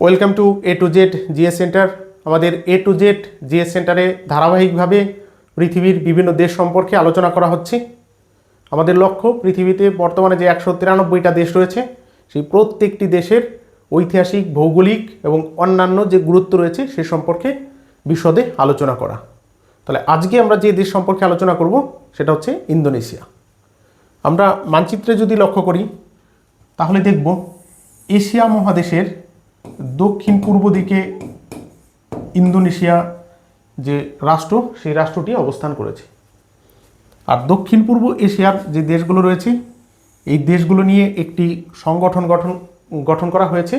Welcome to A to Z GS centre. আমাদের A to Z GS সেন্টারে ধারাবাহিকভাবে পৃথিবীর বিভিন্ন দেশ সম্পর্কে আলোচনা করা হচ্ছে। আমাদের লক্ষ্য, পৃথিবীতে বর্তমানে যে একশো তিরানব্বইটা দেশ রয়েছে, সেই প্রত্যেকটি দেশের ঐতিহাসিক, ভৌগোলিক এবং অন্যান্য যে গুরুত্ব রয়েছে, সে সম্পর্কে বিশদে আলোচনা করা। তাহলে আজকে আমরা যে দেশ সম্পর্কে আলোচনা করব, সেটা হচ্ছে ইন্দোনেশিয়া। আমরা মানচিত্রে যদি লক্ষ্য করি, তাহলে দেখব এশিয়া মহাদেশের দক্ষিণ পূর্ব দিকে ইন্দোনেশিয়া যে রাষ্ট্র, সেই রাষ্ট্রটি অবস্থান করেছে। আর দক্ষিণ পূর্ব এশিয়ার যে দেশগুলো রয়েছে, এই দেশগুলো নিয়ে একটি সংগঠন গঠন গঠন করা হয়েছে,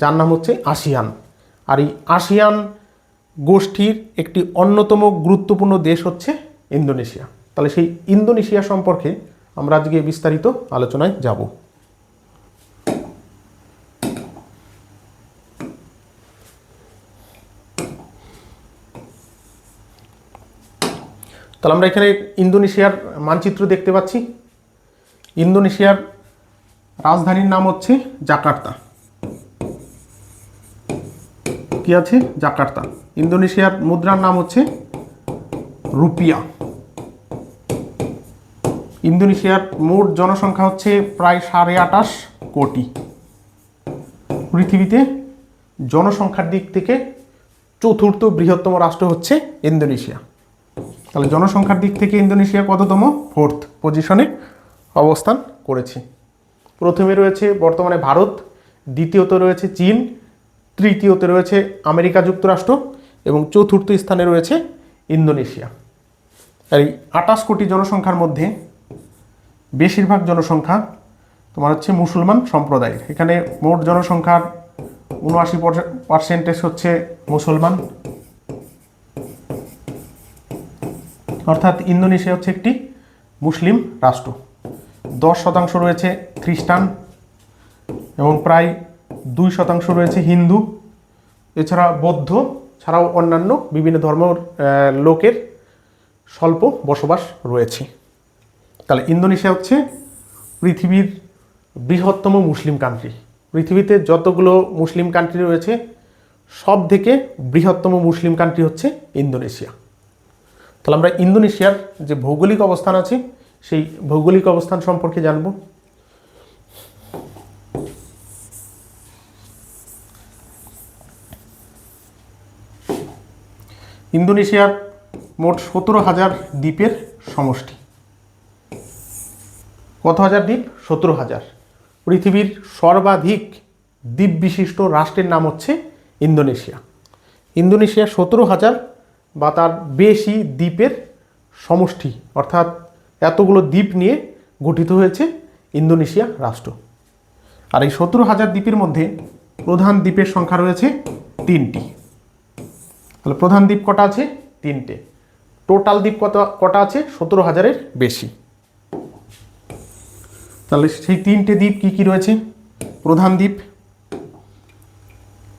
যার নাম হচ্ছে আসিয়ান। আর এই আসিয়ান গোষ্ঠীর একটি অন্যতম গুরুত্বপূর্ণ দেশ হচ্ছে ইন্দোনেশিয়া। তাহলে সেই ইন্দোনেশিয়া সম্পর্কে আমরা আজকে বিস্তারিত আলোচনায় যাব। তাহলে আমরা এখানে ইন্দোনেশিয়ার মানচিত্র দেখতে পাচ্ছি। ইন্দোনেশিয়ার রাজধানীর নাম হচ্ছে জাকার্তা। কি আছে? জাকার্তা। ইন্দোনেশিয়ার মুদ্রার নাম হচ্ছে রুপিয়া। ইন্দোনেশিয়ার মোট জনসংখ্যা হচ্ছে প্রায় সাড়ে আটাশ কোটি। পৃথিবীতে জনসংখ্যার দিক থেকে চতুর্থ বৃহত্তম রাষ্ট্র হচ্ছে ইন্দোনেশিয়া। তাহলে জনসংখ্যার দিক থেকে ইন্দোনেশিয়া কততম? ফোর্থ পজিশনে অবস্থান করেছে। প্রথমে রয়েছে বর্তমানে ভারত, দ্বিতীয়ত রয়েছে চীন, তৃতীয়তে রয়েছে আমেরিকা যুক্তরাষ্ট্র এবং চতুর্থ স্থানে রয়েছে ইন্দোনেশিয়া। এই আটাশ কোটি জনসংখ্যার মধ্যে বেশিরভাগ জনসংখ্যা তোমার হচ্ছে মুসলমান সম্প্রদায়ের। এখানে মোট জনসংখ্যার উনআশি পার্সেন্টেজ হচ্ছে মুসলমান। অর্থাৎ ইন্দোনেশিয়া হচ্ছে একটি মুসলিম রাষ্ট্র। দশ শতাংশ রয়েছে খ্রিস্টান এবং প্রায় দুই শতাংশ রয়েছে হিন্দু। এছাড়া বৌদ্ধ ছাড়াও অন্যান্য বিভিন্ন ধর্মের লোকের স্বল্প বসবাস রয়েছে। তাহলে ইন্দোনেশিয়া হচ্ছে পৃথিবীর বৃহত্তম মুসলিম কান্ট্রি পৃথিবীতে যতগুলো মুসলিম কান্ট্রি রয়েছে সব থেকে বৃহত্তম মুসলিম কান্ট্রি হচ্ছে ইন্দোনেশিয়া। তাহলে আমরা ইন্দোনেশিয়ার যে ভৌগোলিক অবস্থান আছে, সেই ভৌগোলিক অবস্থান সম্পর্কে জানব। ইন্দোনেশিয়ার মোট সতেরো হাজার দ্বীপের সমষ্টি। কত হাজার দ্বীপ? সতেরো হাজার। পৃথিবীর সর্বাধিক দ্বীপ বিশিষ্ট রাষ্ট্রের নাম হচ্ছে ইন্দোনেশিয়া। ইন্দোনেশিয়া সতেরো হাজার বা তার বেশি দ্বীপের সমষ্টি, অর্থাৎ এতগুলো দ্বীপ নিয়ে গঠিত হয়েছে ইন্দোনেশিয়া রাষ্ট্র। আর এই সতেরো হাজার দ্বীপের মধ্যে প্রধান দ্বীপের সংখ্যা রয়েছে তিনটি। তাহলে প্রধান দ্বীপ কটা আছে? তিনটে। টোটাল দ্বীপ কত, কটা আছে? সতেরো হাজারের বেশি। তাহলে সেই তিনটে দ্বীপ কি কি রয়েছে? প্রধান দ্বীপ।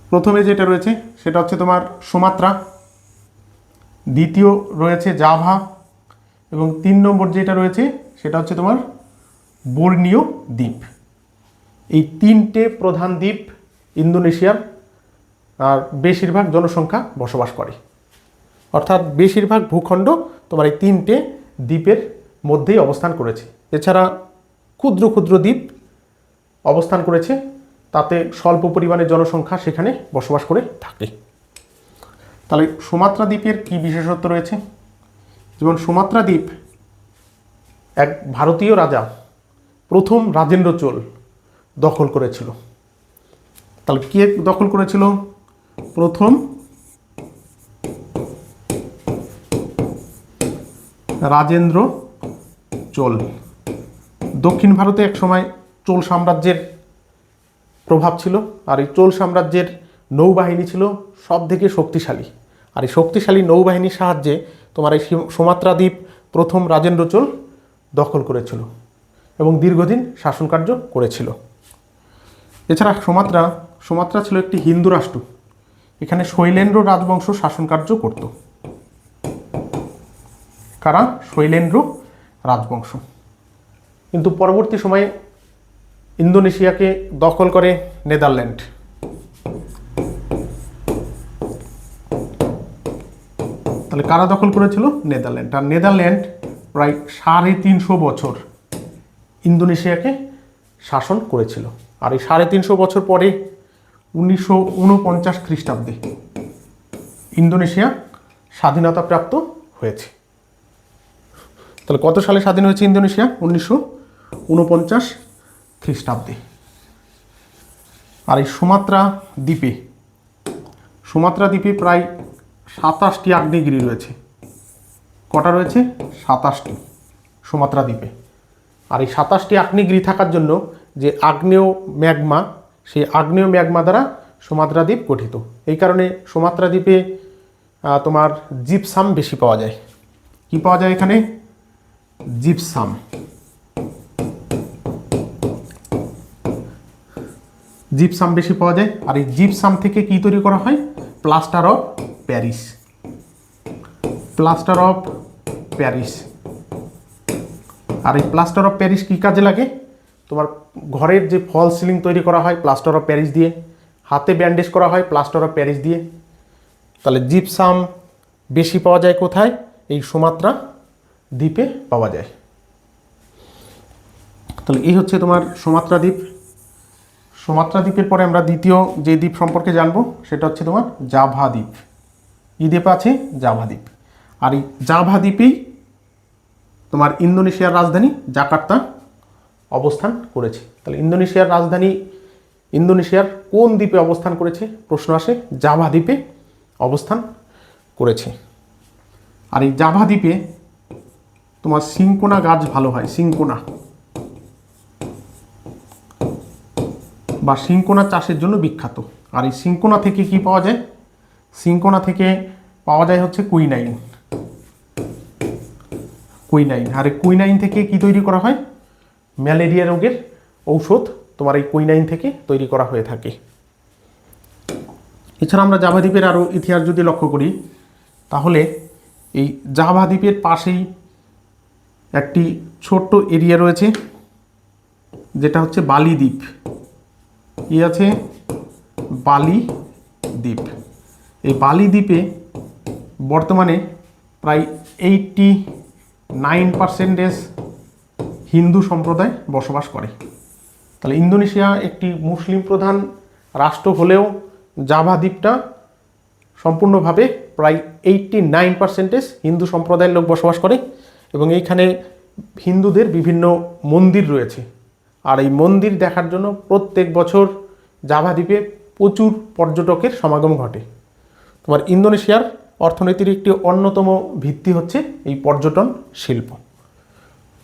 প্রথমে যেটা রয়েছে সেটা হচ্ছে তোমার সুমাত্রা। দ্বিতীয় রয়েছে জাভা এবং তিন নম্বর যেটা রয়েছে সেটা হচ্ছে তোমার বর্ণীয় দ্বীপ। এই তিনটে প্রধান দ্বীপ ইন্দোনেশিয়ার আর বেশিরভাগ জনসংখ্যা বসবাস করে। অর্থাৎ বেশিরভাগ ভূখণ্ড তোমার এই তিনটে দ্বীপের মধ্যেই অবস্থান করেছে। এছাড়া ক্ষুদ্র ক্ষুদ্র দ্বীপ অবস্থান করেছে, তাতে স্বল্প পরিমাণে জনসংখ্যা সেখানে বসবাস করে থাকে। তাহলে সুমাত্রা দ্বীপের কি বিশেষত্ব রয়েছে? যেমন সুমাত্রা দ্বীপ এক ভারতীয় রাজা প্রথম রাজেন্দ্র চোল দখল করেছিল। তাহলে কে দখল করেছিল? প্রথম রাজেন্দ্র চোল। দক্ষিণ ভারতে এক সময় চোল সাম্রাজ্যের প্রভাব ছিল, আর এই চোল সাম্রাজ্যের নৌবাহিনী ছিল সব থেকে শক্তিশালী। আর এই শক্তিশালী নৌবাহিনীর সাহায্যে তোমার এই সীম- সুমাত্রা দ্বীপ প্রথম রাজেন্দ্র চোল দখল করেছিল এবং দীর্ঘদিন শাসনকার্য করেছিল। এছাড়া সুমাত্রা সুমাত্রা ছিল একটি হিন্দু রাষ্ট্র। এখানে শৈলেন্দ্র রাজবংশ শাসনকার্য করত। কারা? শৈলেন্দ্র রাজবংশ। কিন্তু পরবর্তী সময়ে ইন্দোনেশিয়াকে দখল করে নেদারল্যান্ড। তাহলে কারা দখল করেছিল? নেদারল্যান্ড। আর নেদারল্যান্ড প্রায় সাড়ে তিনশো বছর ইন্দোনেশিয়াকে শাসন করেছিল। আর এই সাড়ে তিনশো বছর পরে উনিশশো উনপঞ্চাশ খ্রিস্টাব্দে ইন্দোনেশিয়া স্বাধীনতা প্রাপ্ত হয়েছে। তাহলে কত সালে স্বাধীন হয়েছে ইন্দোনেশিয়া? উনিশশো উনপঞ্চাশ খ্রিস্টাব্দে। আর এই সুমাত্রা দ্বীপে সুমাত্রা দ্বীপে প্রায় সাতাশটি আগ্নেয়গিরি রয়েছে। কটা রয়েছে? সাতাশটি সুমাত্রা দ্বীপে। আর এই সাতাশটি আগ্নেয়গিরি থাকার জন্য যে আগ্নেয় ম্যাগমা, সেই আগ্নেয় ম্যাগমা দ্বারা সুমাত্রা দ্বীপ গঠিত। এই কারণে সুমাত্রা দ্বীপে তোমার জিপসাম বেশি পাওয়া যায়। কি পাওয়া যায় এখানে? জিপসাম। জিপসাম বেশি পাওয়া যায়। আর এই জিপসাম থেকে কি তৈরি করা হয়? Plaster of Paris plaster of Paris আর এই প্লাস্টার অফ প্যারিস কী কাজে লাগে? তোমার ঘরের যে ফল সিলিং তৈরি করা হয় প্লাস্টার অফ প্যারিস দিয়ে। হাতে ব্যান্ডেজ করা হয় প্লাস্টার অফ প্যারিস দিয়ে। তাহলে জিপসাম বেশি পাওয়া যায় কোথায়? এই সুমাত্রা দ্বীপে পাওয়া যায়। তাহলে এই হচ্ছে তোমার সুমাত্রা দ্বীপ। সুমাত্রা দ্বীপের পরে আমরা দ্বিতীয় যে দ্বীপ সম্পর্কে জানব, সেটা হচ্ছে তোমার জাভা দ্বীপ। ই দ্বীপ আছে? জাভা দ্বীপ। আর এই জাভা দ্বীপেই তোমার ইন্দোনেশিয়ার রাজধানী জাকার্তা অবস্থান করেছে। তাহলে ইন্দোনেশিয়ার রাজধানী ইন্দোনেশিয়ার কোন দ্বীপে অবস্থান করেছে? প্রশ্ন আসে, জাভা দ্বীপে অবস্থান করেছে। আর এই জাভা দ্বীপে তোমার সিংকোনা গাছ ভালো হয় সিংকোনা বা সিংকোনা চাষের জন্য বিখ্যাত। আর এই সিংকোনা থেকে কি পাওয়া যায়? সিংকোনা থেকে পাওয়া যায় হচ্ছে কুইনাইন। কুইনাইন। আর এই কুইনাইন থেকে কি তৈরি করা হয়? ম্যালেরিয়া রোগের ঔষধ তোমার এই কুইনাইন থেকে তৈরি করা হয়ে থাকে। এছাড়া আমরা জাভা দ্বীপের আরও ইতিহাস যদি লক্ষ্য করি, তাহলে এই জাভা দ্বীপের পাশেই একটি ছোট্ট এরিয়া রয়েছে, যেটা হচ্ছে বালি দ্বীপ। কি আছে? বালি দ্বীপ। এই বালি দ্বীপে বর্তমানে প্রায় এইটটি নাইন পার্সেন্টেজ হিন্দু সম্প্রদায় বসবাস করে। তাহলে ইন্দোনেশিয়া একটি মুসলিম প্রধান রাষ্ট্র হলেও জাভা দ্বীপটা সম্পূর্ণভাবে প্রায় এইটটি নাইন পার্সেন্টেজ হিন্দু সম্প্রদায়ের লোক বসবাস করে এবং এইখানে হিন্দুদের বিভিন্ন মন্দির রয়েছে। আর এই মন্দির দেখার জন্য প্রত্যেক বছর জাভা দ্বীপে প্রচুর পর্যটকের সমাগম ঘটে। তোমার ইন্দোনেশিয়ার অর্থনীতির একটি অন্যতম ভিত্তি হচ্ছে এই পর্যটন শিল্প।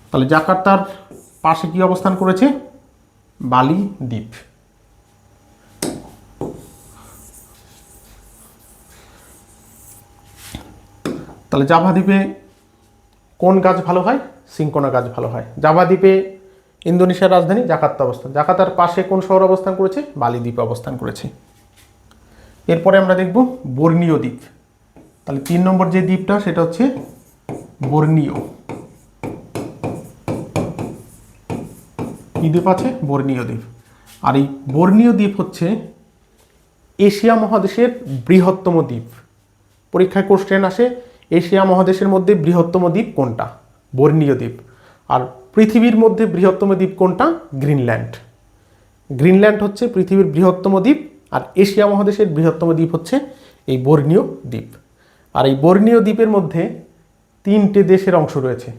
তাহলে জাকার্তার পাশে কি অবস্থান করেছে? বালি দ্বীপ। তাহলে জাভা দ্বীপে কোন গাছ ভালো হয়? সিংকোনা গাছ ভালো হয়। জাভা দ্বীপে ইন্দোনেশিয়ার রাজধানী জাকার্তা অবস্থান। জাকার্তার পাশে কোন শহর অবস্থান করেছে? বালি দ্বীপ অবস্থান করেছে। এরপরে আমরা দেখব বর্ণীয় দ্বীপ। তাহলে তিন নম্বর যে দ্বীপটা, সেটা হচ্ছে বর্ণীয়। কি দ্বীপ আছে? বর্ণীয় দ্বীপ। আর এই বর্ণীয় দ্বীপ হচ্ছে এশিয়া মহাদেশের বৃহত্তম দ্বীপ। পরীক্ষায় কোশ্চেন আসে, এশিয়া মহাদেশের মধ্যে বৃহত্তম দ্বীপ কোনটা? বর্ণীয় দ্বীপ। আর পৃথিবীর মধ্যে বৃহত্তম দ্বীপ কোনটা? গ্রিনল্যান্ড। গ্রিনল্যান্ড হচ্ছে পৃথিবীর বৃহত্তম দ্বীপ, আর এশিয়া মহাদেশের বৃহত্তম দ্বীপ হচ্ছে এই বর্ণীয় দ্বীপ। আর এই বর্ণীয় দ্বীপের মধ্যে তিনটে দেশের অংশ রয়েছে।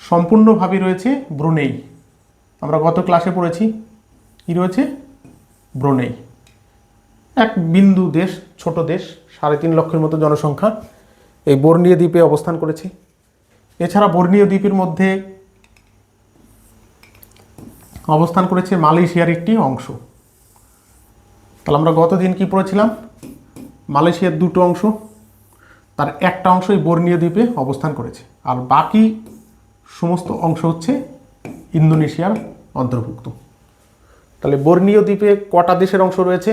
সম্পূর্ণভাবে রয়েছে ব্রুনেই। আমরা গত ক্লাসে পড়েছি, কি রয়েছে? ব্রুনেই। এক বিন্দু দেশ, ছোট দেশ, সাড়ে তিন লক্ষের মতো জনসংখ্যা, এই বর্ণীয় দ্বীপে অবস্থান করেছে। এছাড়া বর্ণীয় দ্বীপের মধ্যে অবস্থান করেছে মালয়েশিয়ার একটি অংশ। তাহলে আমরা গতদিন কি পড়েছিলাম? মালয়েশিয়ার দুটো অংশ, তার একটা অংশই বর্ণীয় দ্বীপে অবস্থান করেছে। আর বাকি সমস্ত অংশ হচ্ছে ইন্দোনেশিয়ার অন্তর্ভুক্ত। তাহলে বর্ণীয় দ্বীপে কটা দেশের অংশ রয়েছে?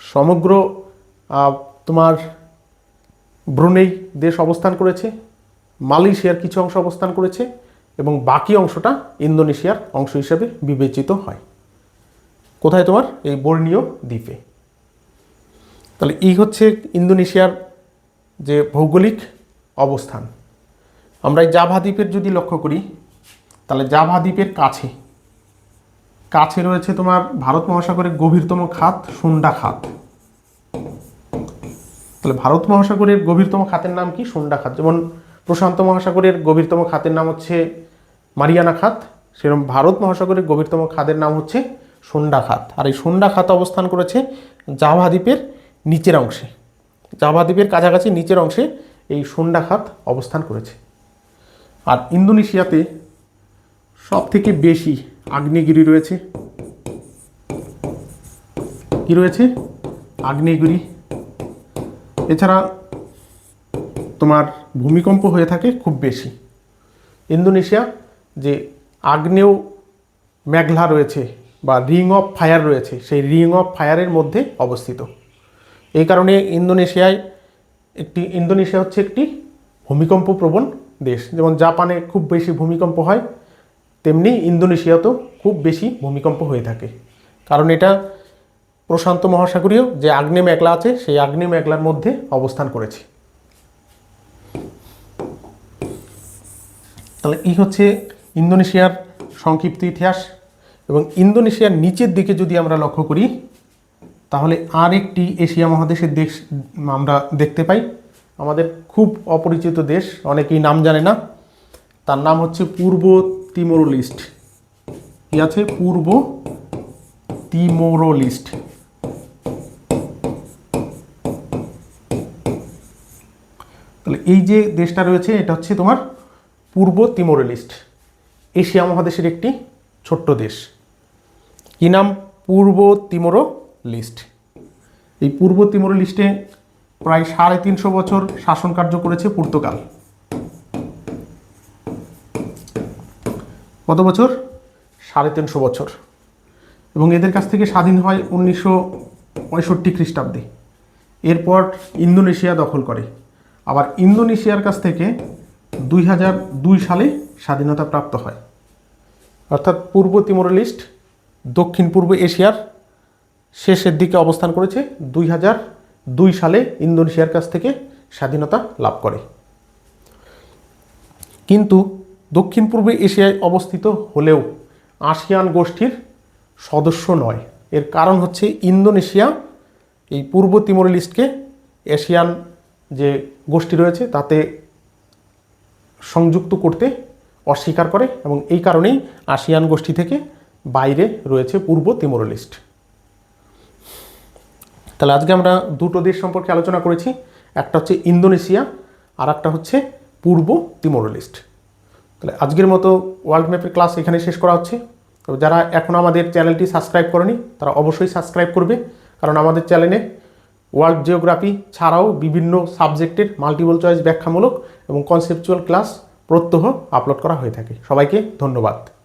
সমগ্র তোমার ব্রুনেই দেশ অবস্থান করেছে, মালয়েশিয়ার কিছু অংশ অবস্থান করেছে এবং বাকি অংশটা ইন্দোনেশিয়ার অংশ হিসেবে বিবেচিত হয়। কোথায় তোমার? এই বর্ণীয় দ্বীপে। তাহলে এই হচ্ছে ইন্দোনেশিয়ার যে ভৌগোলিক অবস্থান। আমরা এই জাভা দ্বীপের যদি লক্ষ্য করি, তাহলে জাভা দ্বীপের কাছে কাছে রয়েছে তোমার ভারত মহাসাগরের গভীরতম খাত সুন্ডা খাত। তাহলে ভারত মহাসাগরের গভীরতম খাতের নাম কি? সুন্ডা খাত। যেমন প্রশান্ত মহাসাগরের গভীরতম খাতের নাম হচ্ছে মারিয়ানা খাত সেরকম ভারত মহাসাগরের গভীরতম খাদের নাম হচ্ছে সুন্ডা খাত। আর এই সুন্ডা খাত অবস্থান করেছে জাভা দ্বীপের নিচের অংশে। জাভা দ্বীপের কাছাকাছি নিচের অংশে এই সুন্ডা খাত অবস্থান করেছে। আর ইন্দোনেশিয়াতে সব থেকে বেশি আগ্নেয়গিরি রয়েছে। কি রয়েছে? আগ্নেয়গিরি। এছাড়া তোমার ভূমিকম্প হয়ে থাকে খুব বেশি। ইন্দোনেশিয়া, যে আগ্নেয় মেঘলা রয়েছে বা রিং অফ ফায়ার রয়েছে, সেই রিং অফ ফায়ারের মধ্যে অবস্থিত। এই কারণে ইন্দোনেশিয়ায় একটি, ইন্দোনেশিয়া হচ্ছে একটি ভূমিকম্প প্রবণ দেশ। যেমন জাপানে খুব বেশি ভূমিকম্প হয়, তেমনি ইন্দোনেশিয়াতেও খুব বেশি ভূমিকম্প হয়ে থাকে। কারণ এটা প্রশান্ত মহাসাগরীয় যে আগ্নেয় মেঘলা আছে, সেই আগ্নেয় মেঘলার মধ্যে অবস্থান করেছে। তাহলে এই হচ্ছে ইন্দোনেশিয়ার সংক্ষিপ্ত ইতিহাস এবং ইন্দোনেশিয়ার নিচের দিকে যদি আমরা লক্ষ্য করি, তাহলে আর একটি এশিয়া মহাদেশের দেশ আমরা দেখতে পাই। আমাদের খুব অপরিচিত দেশ, অনেকেই নাম জানে না। তার নাম হচ্ছে পূর্ব তিমোরোলিস্ট কি আছে? পূর্ব তিমোরোলিস্ট তাহলে এই যে দেশটা রয়েছে, এটা হচ্ছে তোমার পূর্ব তিমোরোলিস্ট এশিয়া মহাদেশের একটি ছোট্ট দেশ। কি নাম? পূর্ব তিমোরো লিস্ট এই পূর্ব তিমোরো লিস্টে প্রায় সাড়ে তিনশো বছর শাসন কার্য করেছে পর্তুগাল। কত বছর? সাড়ে তিনশো বছর। এবং এদের কাছ থেকে স্বাধীন হয় উনিশশো পঁয়ষট্টি খ্রিস্টাব্দে। এরপর ইন্দোনেশিয়া দখল করে। আবার ইন্দোনেশিয়ার কাছ থেকে দুই হাজার দুই সালে স্বাধীনতা প্রাপ্ত হয়। অর্থাৎ পূর্ব তিমোর লিস্ট, দক্ষিণ পূর্ব এশিয়ার শেষের দিকে অবস্থান করেছে, দুই হাজার দুই সালে ইন্দোনেশিয়ার কাছ থেকে স্বাধীনতা লাভ করে। কিন্তু দক্ষিণ পূর্ব এশিয়ায় অবস্থিত হলেও আসিয়ান গোষ্ঠীর সদস্য নয়। এর কারণ হচ্ছে ইন্দোনেশিয়া এই পূর্ব তিমোর লিস্টকে এশিয়ান যে গোষ্ঠী রয়েছে, তাতে সংযুক্ত করতে অস্বীকার করে এবং এই কারণেই আসিয়ান গোষ্ঠী থেকে বাইরে রয়েছে পূর্ব তিমোর লিস্ট তাহলে আজকে আমরা দুটো দেশ সম্পর্কে আলোচনা করেছি, একটা হচ্ছে ইন্দোনেশিয়া আর একটা হচ্ছে পূর্ব তিমোর লিস্ট তাহলে আজকের মতো ওয়ার্ল্ড ম্যাপের ক্লাস এখানে শেষ করা হচ্ছে। তো যারা এখনও আমাদের চ্যানেলটি সাবস্ক্রাইব করেনি, তারা অবশ্যই সাবস্ক্রাইব করবে, কারণ আমাদের চ্যানেলে ওয়ার্ল্ড জিওগ্রাফি ছাড়াও বিভিন্ন সাবজেক্টের মাল্টিপল চয়েস ব্যাখ্যামূলক এবং কনসেপচুয়াল ক্লাস প্রত্যহ আপলোড করা হয়ে থাকে। সবাইকে ধন্যবাদ।